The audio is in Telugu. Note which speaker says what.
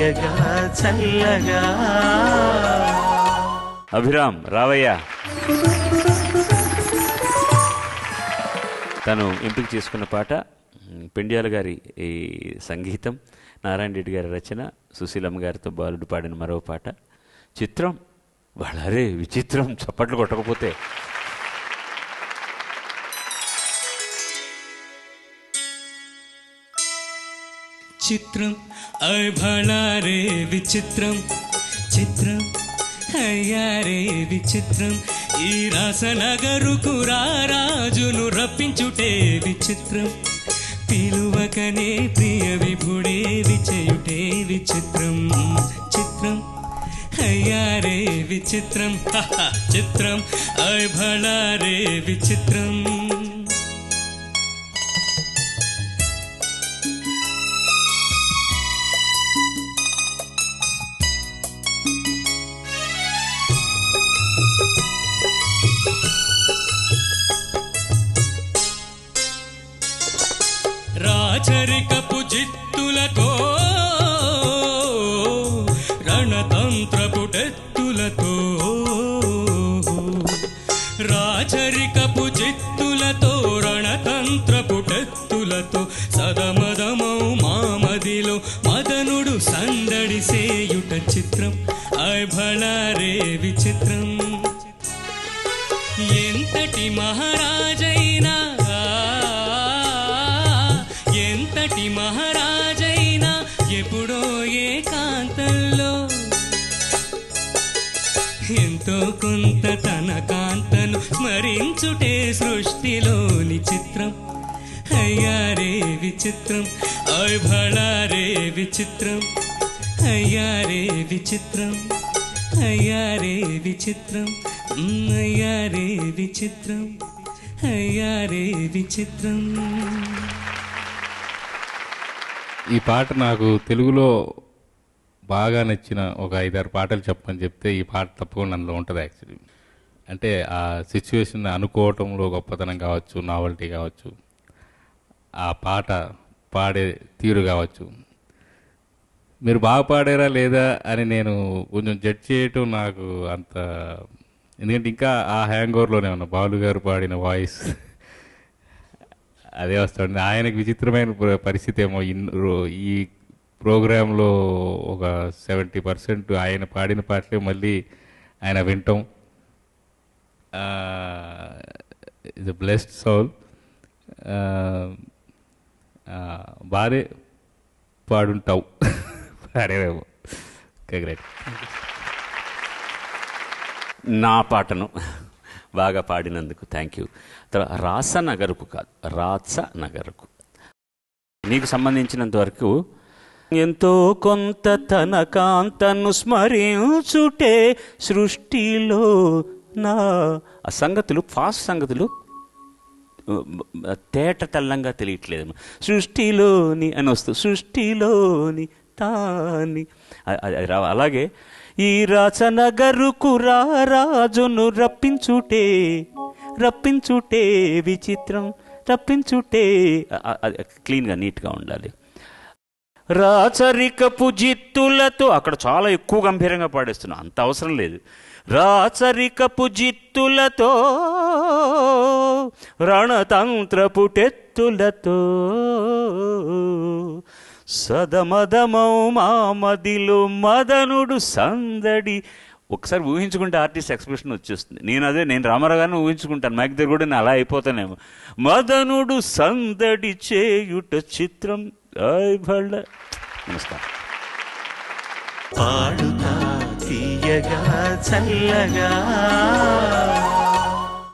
Speaker 1: తీయగా చల్లగా.
Speaker 2: అభిరామ్ రావయ్యా. తను ఎంపిక చేసుకున్న పాట మ్, పెండ్యాల గారి ఈ సంగీతం నారాయణ రెడ్డి గారి రచన సుశీలమ్మ గారితో బాలుడు పాడిన మరో పాట. చిత్రం వాళ్ళరే విచిత్రం చప్పట్లు కొట్టకపోతే
Speaker 3: విచిత్రం అయ్ భళా విచిత్రం చిత్రం అయ్యారే విచిత్రం. ఈ రాసనగరుకు రాజును రప్పించుటే విచిత్రం. పిలువకనే ప్రియ విభుడే విచయుటే విచిత్రం. చిత్రం అయ్యారే విచిత్రం. చిత్రం అయ్ భళా విచిత్రం. రాచరికపు జిత్తులతో రణతంత్రపు టెత్తులతో రాచరికపు జిత్తులతో రణతంత్రపు టెత్తులతో సదమదమౌ మామదిలో మదనుడు సందడి సేయుట చిత్రం అయ్ విచిత్రం. ఎంతటి మహారాజైనా సృష్టిలోని చిత్రం. అయ్యారే విచిత్రం. అయ్ భళారే విచిత్రం. అయ్యారే విచిత్రం. అయ్యారే విచిత్రం. అయ్యారే విచిత్రం. అయ్యారే విచిత్రం.
Speaker 4: ఈ పాట నాకు తెలుగులో బాగా నచ్చిన ఒక ఐదారు పాటలు చెప్పని చెప్తే ఈ పాట తప్పకుండా అందులో ఉంటుంది యాక్చువల్లీ అంటే ఆ సిచ్యువేషన్ అనుకోవటంలో గొప్పతనం కావచ్చు నావల్టీ కావచ్చు ఆ పాట పాడే తీరు కావచ్చు. మీరు బాగా పాడారా లేదా అని నేను కొంచెం జడ్జ్ చేయటం నాకు అంత ఎందుకంటే ఇంకా ఆ హ్యాంగ్ ఓవర్లోనే ఉన్నా. బాలు గారు పాడిన వాయిస్ అదే వస్తుంది. ఆయనకు విచిత్రమైన పరిస్థితి ఏమో ఇన్ రో- ఈ ప్రోగ్రాంలో ఒక సెవెంటీ పర్సెంట్ ఆయన పాడిన పాటలే మళ్ళీ ఆయన వింటాం. ఇస్ బ్లెస్డ్ సౌల్ బాగా పాడుంటావు. పాడేవేమో. గ్రేట్
Speaker 2: నా పాటను బాగా పాడినందుకు థ్యాంక్ యూ తర్వాత రాస నగరుకు కాదు రాత్స నగరుకు నీకు సంబంధించినంత వరకు ఎంతో కొంత తన కాంతను స్మరించుటే సృష్టిలో నా ఆ సంగతులు ఫాస్ట్ సంగతులు తేట తెల్లంగా తెలియట్లేదు. సృష్టిలోని అని వస్తుంది సృష్టిలోని తాని. రా- అలాగే ఈ రాచనగరుకు రాజును రప్పించుటే రప్పించుటే విచిత్రం రప్పించుటే క్లీన్గా నీట్గా ఉండాలి. రాచరికపు జిత్తులతో అక్కడ చాలా ఎక్కువ గంభీరంగా పాడేస్తున్నాం అంత అవసరం లేదు. రాచరికపు జిత్తులతో రణతంత్రపుటెత్తులతో సదమదమౌ మామదిలో మదనుడు సందడి. ఒకసారి ఊహించుకుంటే ఆర్టిస్ట్ ఎక్స్ప్రెషన్ వచ్చేస్తుంది. నేను అదే నేను రామారావు గారిని ఊహించుకుంటాను. మైక్ దగ్గర కూడా నేను అలా అయిపోతానేమో. మదనుడు సందడి చేయుట చిత్రం భళ్ళ నమస్కారం.
Speaker 1: తీయగా చల్లగా.